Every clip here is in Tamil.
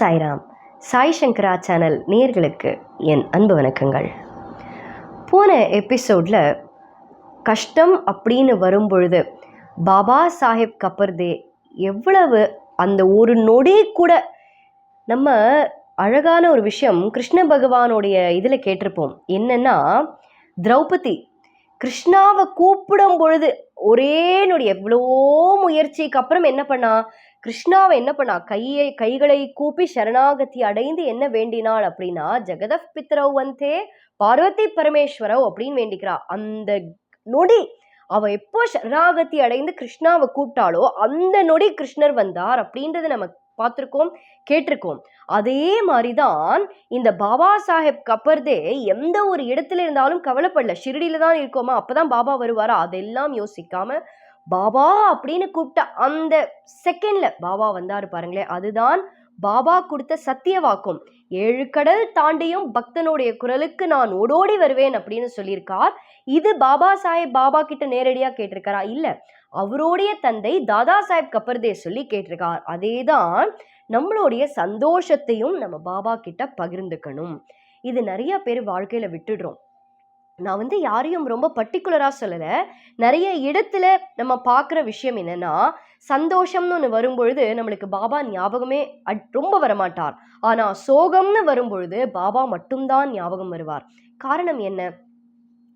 சாய்ராம் சாய் சங்கரா சேனல் நேர்களுக்கு என் அன்பு வணக்கங்கள். போன எபிசோடில் கஷ்டம் அப்படின்னு வரும்பொழுது பாபா சாஹேப் கபர்தே எவ்வளவு அந்த ஒரு நொடி கூட நம்ம அழகான ஒரு விஷயம் கிருஷ்ண பகவானுடைய இதில் கேட்டிருப்போம். என்னன்னா திரௌபதி கிருஷ்ணாவை கூப்பிடும் பொழுது ஒரே நொடி எவ்வளோ முயற்சிக்கு அப்புறம் என்ன பண்ணா? கிருஷ்ணாவை என்ன பண்ணா? கையை கைகளை கூப்பி சரணாகதி அடைந்து என்ன வேண்டினாள் அப்படின்னா ஜெகதப் பித்ரவ் வந்தே பார்வதி பரமேஸ்வரவ் அப்படின்னு வேண்டிக்கிறா. அந்த நொடி அவ எப்போ சரணாகதி அடைந்து கிருஷ்ணாவை கூப்பிட்டாலோ அந்த நொடி கிருஷ்ணர் வந்தார் அப்படின்றத நமக்கு பார்த்துருக்கோம் கேட்டிருக்கோம். அதே மாதிரி தான் இந்த பாபா சாஹேப் கப்பர்தே எந்த ஒரு இடத்துல இருந்தாலும் கவலைப்படல. ஷிரடியில் தான் இருக்கோமா? அப்பதான் பாபா வருவாரா? அதெல்லாம் யோசிக்காமல் பாபா அப்படின்னு கூப்பிட்ட அந்த செகண்டில் பாபா வந்தார் பாருங்களேன். அதுதான் பாபா கொடுத்த சத்திய வாக்கும். ஏழு கடல் தாண்டியும் பக்தனுடைய குரலுக்கு நான் ஓடோடி வருவேன் அப்படின்னு சொல்லியிருக்கார். இது பாபா சாஹேப் பாபா கிட்ட நேரடியாக கேட்டிருக்காரா? இல்லை அவருடைய தந்தை தாதா சாஹேப் கப்பர்தே சொல்லி கேட்டிருக்கார். அதே தான் நம்மளுடைய சந்தோஷத்தையும் நம்ம பாபா கிட்ட பகிர்ந்துக்கணும். இது நிறைய பேர் வாழ்க்கையில் விட்டுடுறோம். நான் வந்து யாரையும் ரொம்ப பர்டிகுலராக சொல்லலை. நிறைய இடத்துல நம்ம பார்க்குற விஷயம் என்னென்னா சந்தோஷம்னு ஒன்று வரும்பொழுது நம்மளுக்கு பாபா ஞாபகமே அட்- ரொம்ப வரமாட்டார். ஆனால் சோகம்னு வரும்பொழுது பாபா மட்டும்தான் ஞாபகம் வருவார். காரணம் என்ன?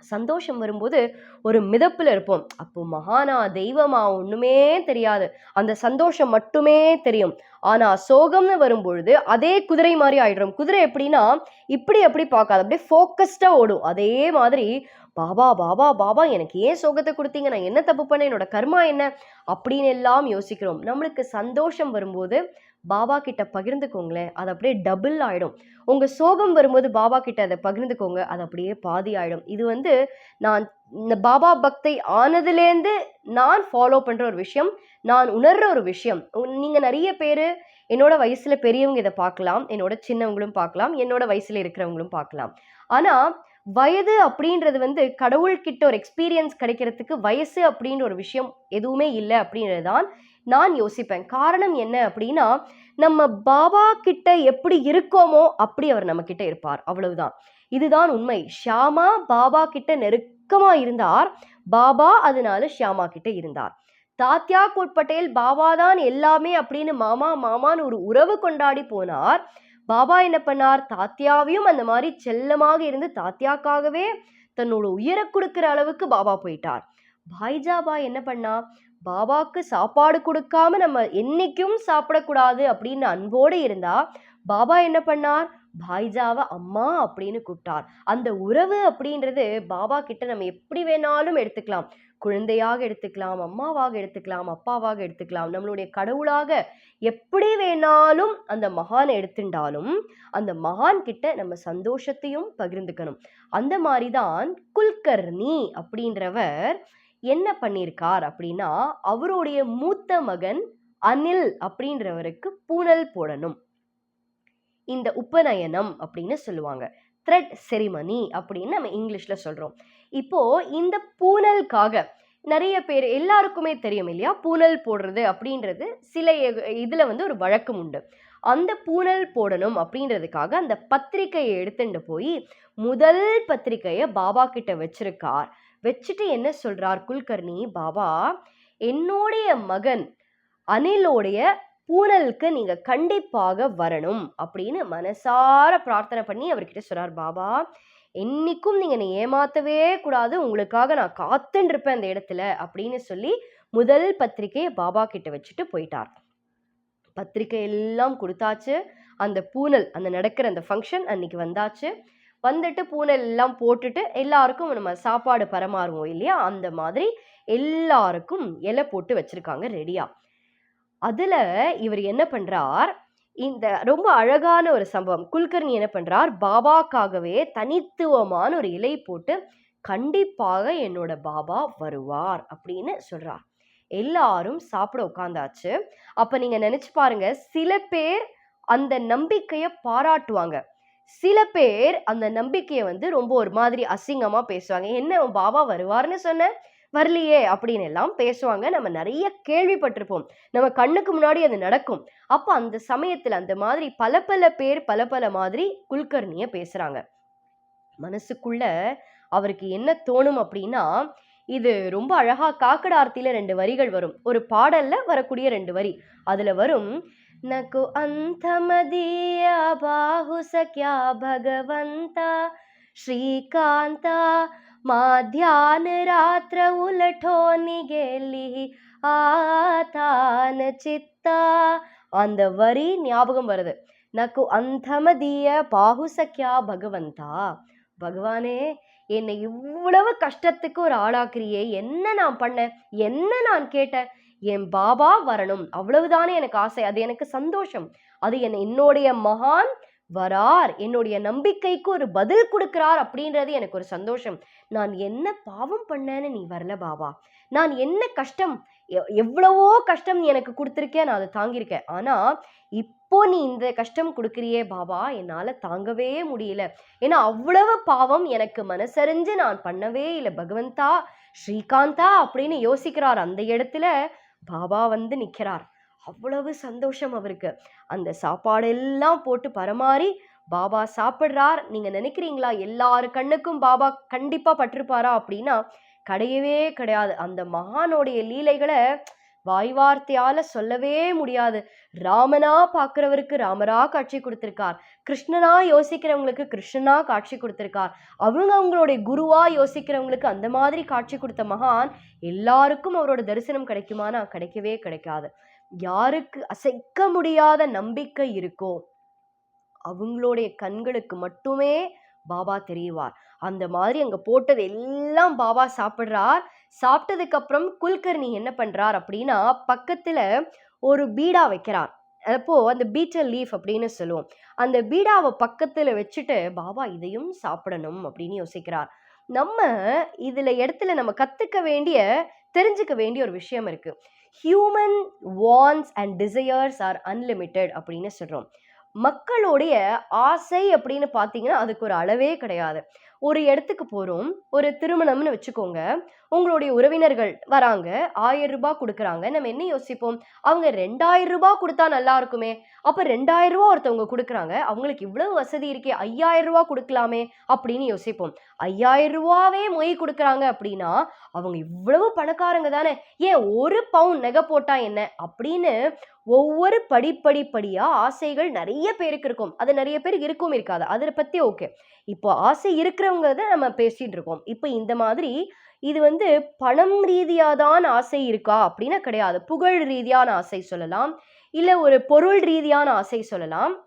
சந்தோஷம் வரும்போது ஒரு மிதப்பில் இருப்போம். அப்போ மகானா தெய்வமா ஒன்றுமே தெரியாது. அந்த சந்தோஷம் மட்டுமே தெரியும். ஆனால் சோகம்னு வரும்பொழுது அதே குதிரை மாதிரி ஆயிடுறோம். குதிரை எப்படின்னா இப்படி அப்படி பார்க்காது. அப்படியே ஃபோக்கஸ்டாக ஓடும். அதே மாதிரி பாபா பாபா பாபா எனக்கு ஏன் சோகத்தை கொடுத்தீங்க? நான் என்ன தப்பு பண்ணேன்? என்னோட கர்மா என்ன? அப்படின்னு எல்லாம் யோசிக்கிறோம். நம்மளுக்கு சந்தோஷம் வரும்போது பாபா கிட்ட பகிர்ந்துக்கோங்களேன் அது அப்படியே டபுள் ஆகிடும் உங்கள் சோகம் வரும்போது பாபா கிட்ட அதை பகிர்ந்துக்கோங்க அது அப்படியே பாதி ஆகிடும் இது வந்து நான் இந்த பாபா பக்தை ஆனதுலேருந்து நான் ஃபாலோ பண்ணுற ஒரு விஷயம் நான் உணர்ற ஒரு விஷயம். நீங்கள் நிறைய பேர் என்னோட வயசுல பெரியவங்க இதை பார்க்கலாம் என்னோட சின்னவங்களும் பார்க்கலாம் என்னோட வயசில் இருக்கிறவங்களும் பார்க்கலாம். ஆனால் வயது அப்படின்றது வந்து கடவுள்கிட்ட ஒரு எக்ஸ்பீரியன்ஸ் கிடைக்கிறதுக்கு வயசு அப்படின்ற ஒரு விஷயம் எதுவுமே இல்லை அப்படின்றது தான் நான் யோசிப்பேன். காரணம் என்ன அப்படின்னா நம்ம பாபா கிட்ட எப்படி இருக்கோமோ அப்படி அவர் நம்ம கிட்ட இருப்பார். அவ்வளவுதான். இதுதான் உண்மை. ஷியாமா பாபா கிட்ட நெருக்கமா இருந்தார். பாபா அதனால ஷியாமா கிட்ட இருந்தார். தாத்யா கோட்பட்டேல் பாபா தான் எல்லாமே அப்படின்னு மாமா மாமான்னு ஒரு உறவு கொண்டாடி போனார். பாபா என்ன பண்ணார்? தாத்தியாவையும் அந்த மாதிரி செல்லமாக இருந்து தாத்தியாக்காகவே தன்னோட உயிரை கொடுக்குற அளவுக்கு பாபா போயிட்டார். பாய்ஜாபா என்ன பண்ணா? பாபாக்கு சாப்பாடு கொடுக்காம நம்ம என்னைக்கும் சாப்பிடக்கூடாது அப்படின்னு அன்போடு இருந்தா பாபா என்ன பண்ணார்? பாய்ஜாவை அம்மா அப்படின்னு கூப்பிட்டார். அந்த உறவு அப்படின்றது பாபா கிட்ட நம்ம எப்படி வேணாலும் எடுத்துக்கலாம். குழந்தையாக எடுத்துக்கலாம் அம்மாவாக எடுத்துக்கலாம் அப்பாவாக எடுத்துக்கலாம். நம்மளுடைய கடவுளாக எப்படி வேணாலும் அந்த மகானை எடுத்துட்டாலும் அந்த மகான் கிட்ட நம்ம சந்தோஷத்தையும் பகிர்ந்துக்கணும். அந்த மாதிரி தான் குல்கர்ணி அப்படின்றவர் என்ன பண்ணியிருக்கார் அப்படின்னா அவருடைய மூத்த மகன் அனில் அப்படின்றவருக்கு பூனல் போடணும். இந்த உபநயனம் அப்படின்னு சொல்லுவாங்க. த்ரெட் செரிமனி அப்படின்னு நம்ம இங்கிலீஷில் சொல்கிறோம் இப்போது இந்த பூனலுக்காக நிறைய பேர் எல்லாருக்குமே தெரியும் இல்லையா? பூனல் போடுறது அப்படின்றது சில இதில் வந்து ஒரு வழக்கம் உண்டு. அந்த பூனல் போடணும் அப்படின்றதுக்காக அந்த பத்திரிக்கையை எடுத்துட்டு போய் முதல் பத்திரிக்கையை பாபா கிட்ட வச்சிருக்கார். வச்சுட்டு என்ன சொல்கிறார் குல்கர்னி பாபா என்னுடைய மகன் அனிலோடைய பூனலுக்கு நீங்க கண்டிப்பாக வரணும் அப்படின்னு மனசார பிரார்த்தனை பண்ணி அவர்கிட்ட சொன்னார் பாபா என்னைக்கும் நீங்க என்னை ஏமாத்தவே கூடாது. உங்களுக்காக நான் காத்துன்னு இருப்பேன் அந்த இடத்துல. அப்படின்னு சொல்லி முதல் பத்திரிக்கையை பாபா கிட்ட வச்சுட்டு போயிட்டார். பத்திரிக்கை எல்லாம் கொடுத்தாச்சு. அந்த பூனல் அந்த நடக்கிற அந்த ஃபங்க்ஷன் அன்னைக்கு வந்தாச்சு. வந்துட்டு பூனல் எல்லாம் போட்டுட்டு எல்லாருக்கும் நம்ம சாப்பாடு பரமாறுவோம் இல்லையா? அந்த மாதிரி எல்லாருக்கும் இலை போட்டு வச்சிருக்காங்க ரெடியா அதில் இவர் என்ன பண்ணுறார் இந்த ரொம்ப அழகான ஒரு சம்பவம். குல்கர்னி என்ன பண்ணுறார் பாபாக்காகவே தனித்துவமான ஒரு இலை போட்டு கண்டிப்பாக என்னோட பாபா வருவார் அப்படின்னு சொல்கிறார் எல்லாரும் சாப்பிட உட்காந்தாச்சு அப்போ நீங்கள் நினச்சி பாருங்க சில பேர் அந்த நம்பிக்கையை பாராட்டுவாங்க. சில பேர் அந்த நம்பிக்கையை வந்து ரொம்ப ஒரு மாதிரி அசிங்கமாக பேசுவாங்க. என்ன உன் பாபா வருவார்னு சொன்னேன்? வரலையே அப்படின்னு எல்லாம் பேசுவாங்க. நம்ம நிறைய கேள்விப்பட்டிருப்போம். நம்ம கண்ணுக்கு முன்னாடி அது நடக்கும். அப்போ அந்த சமயத்தில் அந்த மாதிரி பல பல பேர் பல பல மாதிரி குல்கர்ணியை பேசுகிறாங்க மனசுக்குள்ள அவருக்கு என்ன தோணும் அப்படின்னா இது ரொம்ப அழகா காக்கட ஆர்த்தியில ரெண்டு வரிகள் வரும். ஒரு பாடல்ல வரக்கூடிய ரெண்டு வரி. அதுல வரும் நகு அந்தமதிய பாஹு சக்யா பகவந்த माध्यान रात्र உலட்டோ நிகேலி ஆதான சித்தா அந்த வரி ஞாபகம் வருது நக்கு அந்தமதிய பாகுசக்யா பகவந்தா பகவானே என்னை இவ்வளவு கஷ்டத்துக்கு ஒரு ஆளாக்குறியே என்ன நான் பண்ணேன் என்ன நான் கேட்டேன் என் பாபா வரணும் அவ்வளவுதானே எனக்கு ஆசை அது எனக்கு சந்தோஷம் அது என் என்னுடைய மகான் வரார். என்னுடைய நம்பிக்கைக்கு ஒரு பதில் கொடுக்கிறார் அப்படின்றது எனக்கு ஒரு சந்தோஷம். நான் என்ன பாவம் பண்ணேன்னு நீ வரல பாபா. நான் என்ன கஷ்டம் எவ்- எவ்வளவோ கஷ்டம் நீ எனக்கு கொடுத்துருக்கேன் நான் அதை தாங்கியிருக்கேன். ஆனால் இப்போ நீ இந்த கஷ்டம் கொடுக்குறியே பாபா என்னால் தாங்கவே முடியல. ஏன்னா அவ்வளவு பாவம் எனக்கு மனசறிஞ்சு நான் பண்ணவே இல்லை. பகவந்தா ஸ்ரீகாந்தா அப்படின்னு யோசிக்கிறார். அந்த இடத்துல பாபா வந்து நிற்கிறார் அவ்வளவு சந்தோஷம் அவருக்கு. அந்த சாப்பாடெல்லாம் போட்டு பரமாறி பாபா சாப்பிட்றார். நீங்கள் நினைக்கிறீங்களா? எல்லார் கண்ணுக்கும் பாபா கண்டிப்பாக பட்டிருப்பாரா? அப்படின்னா கிடையவே கிடையாது. அந்த மகானோடைய லீலைகளை வாய் வார்த்தையால சொல்லவே முடியாது. ராமனா பார்க்குறவருக்கு ராமரா காட்சி கொடுத்துருக்கார். கிருஷ்ணனா யோசிக்கிறவங்களுக்கு கிருஷ்ணனா காட்சி கொடுத்துருக்கார். அவங்க அவங்களுடைய குருவா யோசிக்கிறவங்களுக்கு அந்த மாதிரி காட்சி கொடுத்த மகான் எல்லாருக்கும் அவரோட தரிசனம் கிடைக்குமானா? கிடைக்கவே கிடைக்காது. யாருக்கு அசைக்க முடியாத நம்பிக்கை இருக்கோ அவங்களுடைய கண்களுக்கு மட்டுமே பாபா தெரியுவார் அந்த மாதிரி அங்கே போட்டது எல்லாம் பாபா சாப்பிட்றார். சாப்பிட்டதுக்கு அப்புறம் குல்கர்ணி என்ன பண்ணுறார் அப்படின்னா பக்கத்தில் ஒரு பீடா வைக்கிறார். அப்போ அந்த பீட்டர் லீஃப் அப்படின்னு சொல்லுவோம். அந்த பீடாவை பக்கத்தில் வச்சுட்டு பாபா இதையும் சாப்பிடணும் அப்படின்னு யோசிக்கிறார். நம்ம இதில் இடத்துல நம்ம கத்துக்க வேண்டிய தெரிஞ்சுக்க வேண்டிய ஒரு விஷயம் இருக்கு. Human wants and desires are unlimited அப்படின்னு சொல்கிறோம் மக்களுடைய ஆசை அப்படின்னு பார்த்தீங்கன்னா அதுக்கு ஒரு அளவே கிடையாது. ஒரு இடத்துக்கு போகிறோம் ஒரு திருமணம்னு வச்சுக்கோங்க. உங்களுடைய உறவினர்கள் வராங்க ஆயிரம் ரூபாய் கொடுக்குறாங்க. நம்ம என்ன யோசிப்போம்? அவங்க ரெண்டாயிரம் ரூபாய் கொடுத்தா நல்லா இருக்குமே. அப்போ ரெண்டாயிரம் ரூபா ஒருத்தவங்க கொடுக்குறாங்க. அவங்களுக்கு இவ்வளவு வசதி இருக்கே ஐயாயிரம் ரூபா கொடுக்கலாமே அப்படின்னு யோசிப்போம். ஐயாயிரம் ரூபாவே மொய் கொடுக்குறாங்க அப்படின்னா அவங்க இவ்வளவு பணக்காரங்க தானே. ஏன் ஒரு பவுன் நகை போட்டா என்ன? அப்படின்னு ஒவ்வொரு படிப்படி படியா ஆசைகள் நிறைய பேருக்கு இருக்கும். அது நிறைய பேருக்கு இருக்கும் இருக்காது. அதை பத்தி ஓகே. இப்போ ஆசை இருக்கிற தான் நம்ம பேசிட்டு இருக்கோம். இப்போ இந்த மாதிரி இது வந்து பணம் ரீதியாதான் ஆசை இருக்கா அப்படின்னா கிடையாது. புகழ் ரீதியான ஆசை சொல்லலாம். இல்ல ஒரு பொருள் ரீதியான ஆசை சொல்லலாம்.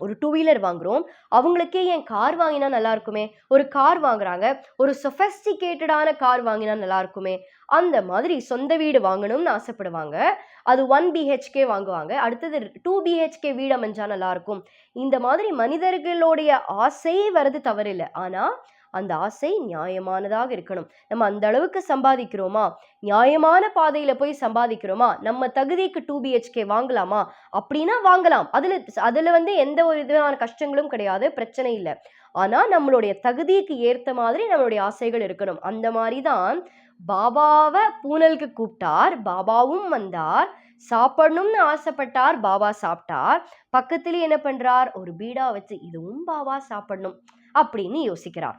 ஒரு டூ வீலர் வாங்குகிறோம் அவங்களுக்கே ஏன் கார் வாங்கினா நல்லா இருக்குமே? ஒரு கார் வாங்குறாங்க. ஒரு சொஃபஸ்டிகேட்டடான கார் வாங்கினா நல்லா இருக்குமே? அந்த மாதிரி சொந்த வீடு வாங்கணும்னு ஆசைப்படுவாங்க. அது ஒன் பிஹெச்கே வாங்குவாங்க. அடுத்தது டூ பிஹெச்கே வீடு அமைஞ்சா நல்லாயிருக்கும் இந்த மாதிரி மனிதர்களுடைய ஆசை வர்றது தவறில்லை. ஆனால் அந்த ஆசை நியாயமானதாக இருக்கணும். நம்ம அந்த அளவுக்கு சம்பாதிக்கிறோமா? நியாயமான பாதையில் போய் சம்பாதிக்கிறோமா? நம்ம தகுதிக்கு டூ பிஹெச்கே வாங்கலாமா? அப்படின்னா வாங்கலாம். அதில் அதில் வந்து எந்த ஒரு விதமான கஷ்டங்களும் கிடையாது பிரச்சனை இல்லை. ஆனால் நம்மளுடைய தகுதிக்கு ஏற்ற மாதிரி நம்மளுடைய ஆசைகள் இருக்கணும். அந்த மாதிரி தான் பாபாவை பூனலுக்கு கூப்பிட்டார் பாபாவும் வந்தார் சாப்பிடணும்னு ஆசைப்பட்டார் பாபா சாப்பிட்டார். பக்கத்துலேயே என்ன பண்ணுறார் ஒரு பீடா வச்சு இதுவும் பாபா சாப்பிடணும் அப்படின்னு யோசிக்கிறார்.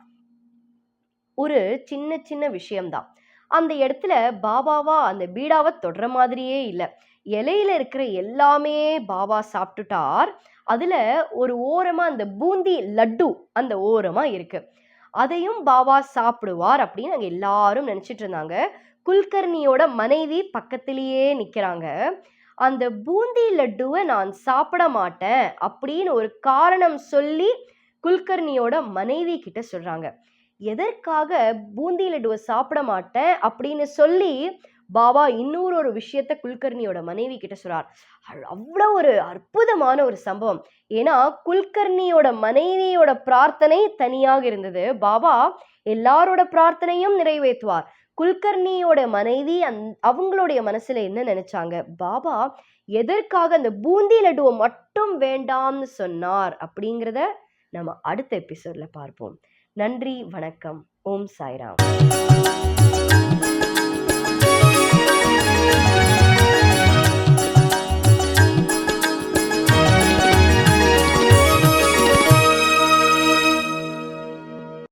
ஒரு சின்ன சின்ன விஷயம்தான். அந்த இடத்துல பாபாவா அந்த பீடாவை தொடுற மாதிரியே இல்லை. இலையில இருக்கிற எல்லாமே பாபா சாப்பிட்டுட்டார். அதுல ஒரு ஓரமா அந்த பூந்தி லட்டு அந்த ஓரமா இருக்கு. அதையும் பாபா சாப்பிடுவார் அப்படின்னு அங்க எல்லாரும் நினைச்சிட்டு இருந்தாங்க. குல்கர்ணியோட மனைவி பக்கத்திலேயே நிக்கிறாங்க. அந்த பூந்தி லட்டுவை நான் சாப்பிட மாட்டேன் அப்படின்னு ஒரு காரணம் சொல்லி குல்கர்ணியோட மனைவி கிட்ட சொல்றாங்க. எதற்காக பூந்தி லட்டுவை சாப்பிட மாட்டேன் அப்படின்னு சொல்லி பாபா இன்னொரு ஒரு விஷயத்த குல்கர்ணியோட மனைவி கிட்ட சொல்றார். அவ்வளோ ஒரு அற்புதமான ஒரு சம்பவம். ஏன்னா குல்கர்ணியோட மனைவியோட பிரார்த்தனை தனியாக இருந்தது. பாபா எல்லாரோட பிரார்த்தனையும் நிறைவேற்றுவார். குல்கர்ணியோட மனைவி அந் அவங்களுடைய மனசுல என்ன நினைச்சாங்க? பாபா எதற்காக அந்த பூந்தி லட்டுவை மட்டும் வேண்டாம்னு சொன்னார்? அப்படிங்கிறத நம்ம அடுத்த எபிசோட்ல பார்ப்போம். நன்றி வணக்கம். ஓம் சாய்ராம்.